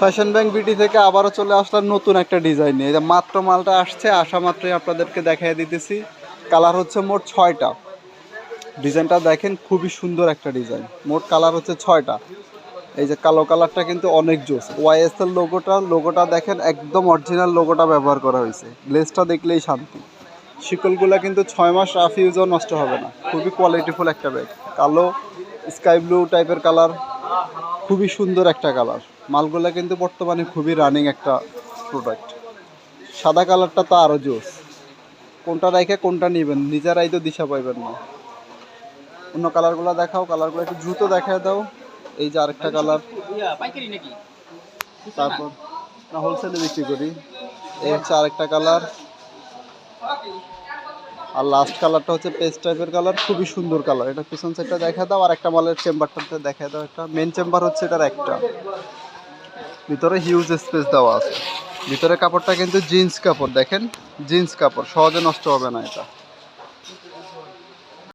Fashion bank বিটি থেকে আবারও চলে আসলাম নতুন একটা ডিজাইন নিয়ে। যে মাত্র মালটা আসছে আসা মাত্রই আপনাদেরকে দেখাই দিতেছি। কালার হচ্ছে মোট ছয়টা। ডিজাইনটা দেখেন, খুবই সুন্দর একটা ডিজাইন মোট কালার হচ্ছে ছয়টা। এই যে কালো কালারটা কিন্তু অনেক জোস। ওয়াইএসএল লোগোটা লোগোটা দেখেন, একদম অরিজিনাল লোগোটা ব্যবহার করা হয়েছে। গ্লেসটা দেখলেই শান্তি। শিকলগুলো কিন্তু ছয় মাস রাফ ইউজও নষ্ট হবে না। খুবই কোয়ালিটিফুল একটা ব্যাগ কালো স্কাই ব্লু টাইপের কালার খুবই সুন্দর একটা কালার। মালগুলো কিন্তু বর্তমানে খুবই রানিং একটা প্রোডাক্ট সাদা কালারটা তো আরও জোস। কোনটা রেখে কোনটা নেবেন, নিজেরাই তো দিশা পাইবেন না। অন্য কালারগুলো দেখাও, কালারগুলো একটু দ্রুত দেখায় দাও। এই যে আরেকটা কালার। তারপর হোলসেলে বিক্রি করি। এই হচ্ছে আরেকটা কালার। আর লাস্ট কালারটা হচ্ছে পেস্ট টাইপের কালার খুবই সুন্দর কালার এটা পিছন সাইডটা দেখা দাও, আর একটা মালের চেম্বারটাতে দেখা দাও একটা। মেন চেম্বার হচ্ছে এটার একটা। ভিতরে হিউজ স্পেস দেওয়া আছে। ভিতরে কাপড়টা কিন্তু জিন্স কাপড়, দেখেন? জিন্স কাপড়, সহজে নষ্ট হবে না এটা।